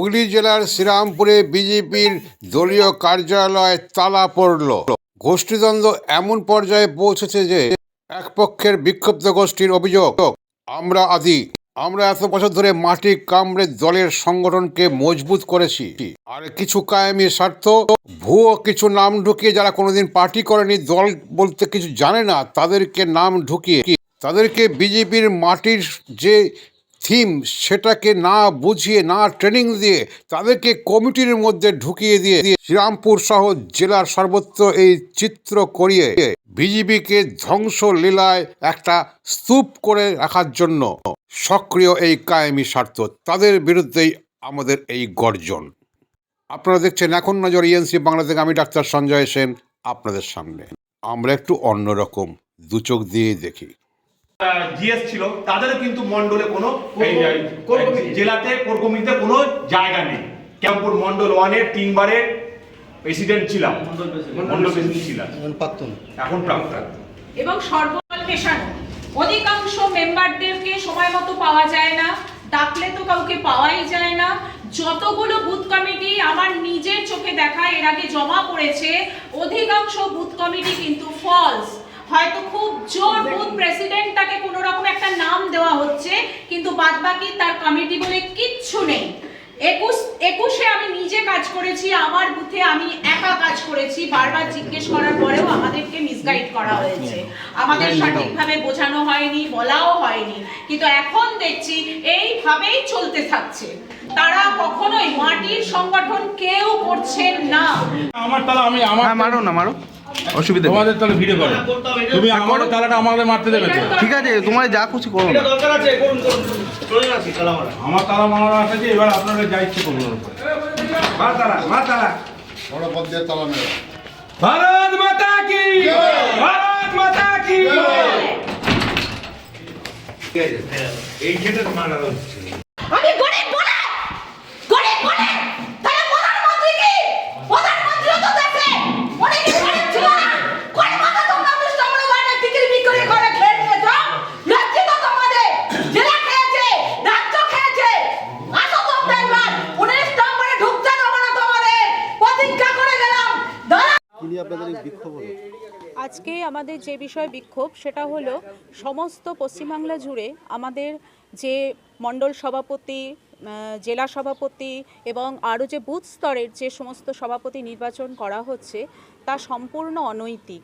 হুগলি জেলার শ্রীরামপুরে বিজেপির দলীয় কার্যালয়ে তালা পড়ল। গোষ্ঠীদ্বন্দ্ব এমন পর্যায়ে পৌঁছেছে যে এক পক্ষের বিক্ষুব্ধ গোষ্ঠীর অভিযোগ, আমরা আদি, আমরা এত বছর ধরে মাটি কামড়ে দলের সংগঠনকে মজবুত করেছি। আর কিছু কায়েমি স্বার্থ, ভুয়ো কিছু নাম ঢুকিয়ে যারা কোনোদিন পার্টি করেনি, দল বলতে কিছু জানে না, তাদেরকে নাম ঢুকিয়ে, তাদেরকে বিজেপির মাটির যে থিম সেটাকে না বুঝিয়ে, না ট্রেনিং দিয়ে তাদেরকে কমিটির মধ্যে ঢুকিয়ে দিয়ে শ্রীরামপুর সহ জেলার সর্বত্র এই চিত্র করিয়ে বিজেপিকে ধ্বংস লীলায় একটা স্তূপ করে রাখার জন্য সক্রিয় এই কায়েমি স্বার্থ। তাদের বিরুদ্ধেই আমাদের এই গর্জন। আপনারা দেখছেন এখন নজর ইএনসি বাংলা থেকে আমি ডাক্তার সঞ্জয় সেন আপনাদের সামনে। আমরা একটু অন্যরকম, দু চোখ দিয়ে দেখি। জিএস ছিল তাদেরও কিন্তু মন্ডলে কোনো জেলাতে কোর কমিটিতে কোনো জায়গা নেই। ক্যাম্পুর মন্ডল ওয়ানের তিনবারের প্রেসিডেন্ট ছিলাম। মন্ডল প্রেসিডেন্ট ছিলাম। প্রাক্তন। এখন প্রাক্তন। এবং সর্বদল পেশানো। অধিকাংশ মেম্বারদেরকে সময় মতো পাওয়া যায় না। ডাকলে তো কাউকে পাওয়াই যায় না। যতগুলো বুথ কমিটি আমার নিজের চোখে দেখা এর আগে জমা পড়েছে অধিকাংশ বুথ কমিটি কিন্তু ফলস হয়তো খুব জোর বুথ প্রেসিডেন্টটাকে কোনো রকম একটা নাম দেওয়া হচ্ছে কিন্তু বাদবাকি তার কমিটি বলে কিচ্ছু নেই। একুশ একুশে আমি নিজে কাজ করেছি আমার বুথে আমি একা কাজ করেছি বারবার জিজ্ঞেস করার পরেও আমাদেরকে মিসগাইড করা হয়েছে। আমাদের সঠিকভাবে বোঝানো হয়নি বলাও হয়নি কিন্তু এখন দেখছি এইভাবেই চলতে থাকছে। তারা কখনোই মাটির সংগঠন কেউ করছেন না। আমার তালা আমি আমার হ্যাঁ মারো না মারো। অসুবিধা তোমাদের তাহলে ভিডিও করো। তুমি আমার তালাটা আমাদের মারতে দেবে তো। ঠিক আছে তোমার যা খুশি করো। না আমার তালা মারানো আছে যে এবার আপনারা যা ইচ্ছে করুন ওর উপরে। ভারত মাতা কি ভারত মাতা কি এই ক্ষেত্রে মারা হচ্ছে আমি গরিব বলে গরিব বলে তারা প্রধানমন্ত্রী কি প্রধানমন্ত্রীও তো দেখে উনি কি গরিব ছিল না গরিব তো তোমরা বুঝতে আমরা বাইরে টিকিট বিক্রি করে খেয়ে নিয়েছ লজ্জিত তোমাদের জেলা খেয়েছে রাজ্য খেয়েছে আসো তোমরা এবার উনিশ নম্বরে ঢুকতে দেবো না তোমাদের প্রতিজ্ঞা করে গেলাম দাঁড়া তিনি আপনাদের এই বিক্ষোভ হলো? আজকে আমাদের যে বিষয় বিক্ষোভ, সেটা হলো সমস্ত পশ্চিমবাংলা জুড়ে আমাদের যে মণ্ডল সভাপতি জেলা সভাপতি এবং আরও যে বুথ স্তরের যে সমস্ত সভাপতি নির্বাচন করা হচ্ছে, তা সম্পূর্ণ অনৈতিক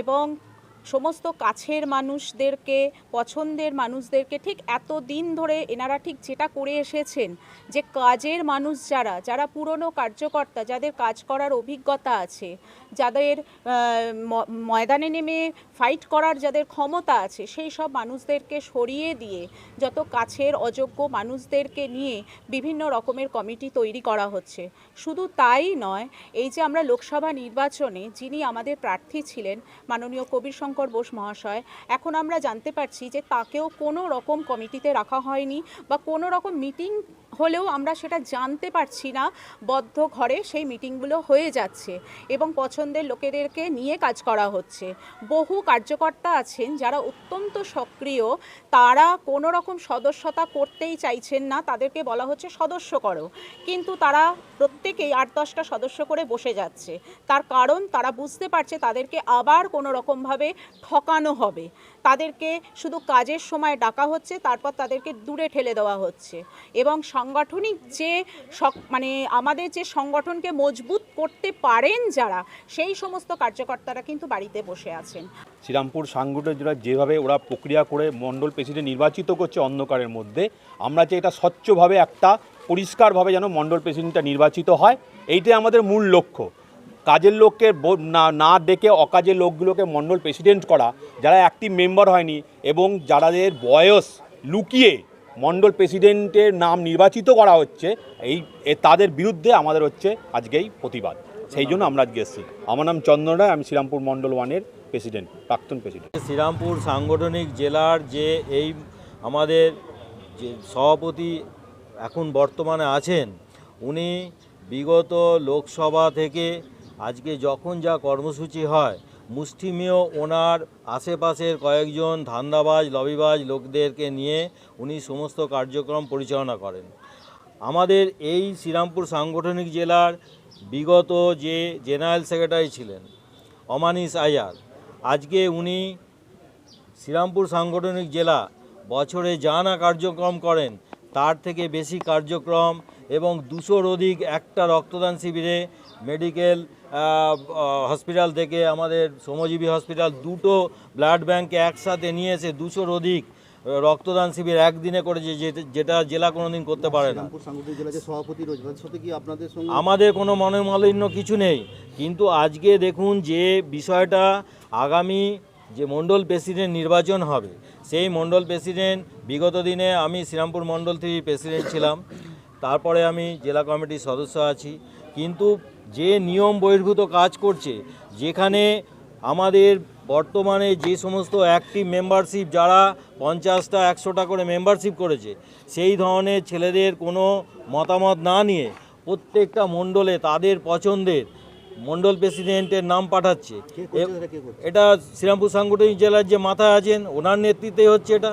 এবং সমস্ত কাছের মানুষদেরকে, পছন্দের মানুষদেরকে ঠিক এত দিন ধরে এনারা ঠিক যেটা করে এসেছেন, যে কাজের মানুষ যারা যারা পুরনো কার্যকর্তা, যাদের কাজ করার অভিজ্ঞতা আছে, যাদের ময়দানে নেমে ফাইট করার যাদের ক্ষমতা আছে, সেই সব মানুষদেরকে সরিয়ে দিয়ে যত কাছের অযোগ্য মানুষদেরকে নিয়ে বিভিন্ন রকমের কমিটি তৈরি করা হচ্ছে। শুধু তাই নয়, এই যে আমরা লোকসভা নির্বাচনে যিনি আমাদের প্রার্থী ছিলেন, মাননীয় কবির শঙ্কর বোস মহাশয়, এখন আমরা জানতে পারছি যে তাকেও কোনো রকম কমিটিতে রাখা হয়নি বা কোনো রকম মিটিং হলেও আমরা সেটা জানতে পারছি না, বদ্ধ ঘরে সেই মিটিংগুলো হয়ে যাচ্ছে এবং পছন্দের লোকেদেরকে নিয়ে কাজ করা হচ্ছে। বহু কার্যকর্তা আছেন যারা অত্যন্ত সক্রিয়, তারা কোনো রকম সদস্যতা করতেই চাইছেন না, তাদেরকে বলা হচ্ছে সদস্য করো। কিন্তু তারা প্রত্যেকেই আট দশটা সদস্য করে বসে যাচ্ছে। তার কারণ তারা বুঝতে পারছে তাদেরকে আবার কোনো রকমভাবে ঠকানো হবে। তাদেরকে শুধু কাজের সময় ডাকা হচ্ছে, তারপর তাদেরকে দূরে ঠেলে দেওয়া হচ্ছে এবং সাংগঠনিক যে মানে আমাদের যে সংগঠনকে মজবুত করতে পারেন যারা, সেই সমস্ত কার্যকর্তারা কিন্তু বাড়িতে বসে আছেন। শ্রীরামপুর সাংগঠনিকরা যেভাবে ওরা প্রক্রিয়া করে মণ্ডল প্রেসিডেন্ট নির্বাচিত করছে অন্ধকারের মধ্যে, আমরা যে এটা স্বচ্ছভাবে একটা পরিষ্কারভাবে যেন মণ্ডল প্রেসিডেন্টটা নির্বাচিত হয়, এইটাই আমাদের মূল লক্ষ্য। কাজের লোককে না না ডেকে অকাজের লোকগুলোকে মণ্ডল প্রেসিডেন্ট করা, যারা অ্যাক্টিভ মেম্বার হয়নি এবং যারাদের বয়স লুকিয়ে মণ্ডল প্রেসিডেন্টের নাম নির্বাচিত করা হচ্ছে, এই তাদের বিরুদ্ধে আমাদের হচ্ছে আজকেই প্রতিবাদ। সেই জন্য আমরা আজকে এসেছি। আমার নাম চন্দন রায়, আমি শ্রীরামপুর মণ্ডল ওয়ানের প্রেসিডেন্ট, প্রাক্তন প্রেসিডেন্ট। শ্রীরামপুর সাংগঠনিক জেলার যে এই আমাদের যে সভাপতি এখন বর্তমানে আছেন, উনি বিগত লোকসভা থেকে আজকে যখন যা কর্মসূচি হয় মুষ্টিমেয় ওনার আশেপাশের কয়েকজন ধান্দাবাজ, লবিবাজ লোকদেরকে নিয়ে উনি সমস্ত কার্যক্রম পরিচালনা করেন। আমাদের এই শ্রীরামপুর সাংগঠনিক জেলার বিগত যে জেনারেল সেক্রেটারি ছিলেন অমানিস আয়ার, আজকে উনি শ্রীরামপুর সাংগঠনিক জেলা বছরে যা না কার্যক্রম করেন, তার থেকে বেশি কার্যক্রম এবং দুশোর অধিক একটা রক্তদান শিবিরে মেডিকেল হসপিটাল থেকে আমাদের শ্রমজীবী হসপিটাল দুটো ব্লাড ব্যাংকে একসাথে নিয়ে এসে দুশোর অধিক রক্তদান শিবির একদিনে করেছে যেটা- যেটা জেলা কোনোদিন করতে পারে না। আমাদের কোনো মনোমালিন্য কিছু নেই কিন্তু আজকে দেখুন যে বিষয়টা আগামী যে মণ্ডল প্রেসিডেন্ট নির্বাচন হবে সেই মণ্ডল প্রেসিডেন্ট বিগত দিনে আমি শ্রীরামপুর মণ্ডল থেকে প্রেসিডেন্ট ছিলাম তারপরে আমি জেলা কমিটির সদস্য আছি কিন্তু যে নিয়ম বহির্ভূত কাজ করছে যেখানে আমাদের বর্তমানে যে সমস্ত অ্যাক্টিভ মেম্বারশিপ যারা পঞ্চাশটা একশোটা করে মেম্বারশিপ করেছে সেই ধরনের ছেলেদের কোনো মতামত না নিয়ে প্রত্যেকটা মণ্ডলে তাদের পছন্দের মণ্ডল প্রেসিডেন্টের নাম পাঠাচ্ছে। এটা শ্রীরামপুর সাংগঠনিক জেলার যে মাথা আছেন ওনার নেতৃত্বে হচ্ছে এটা।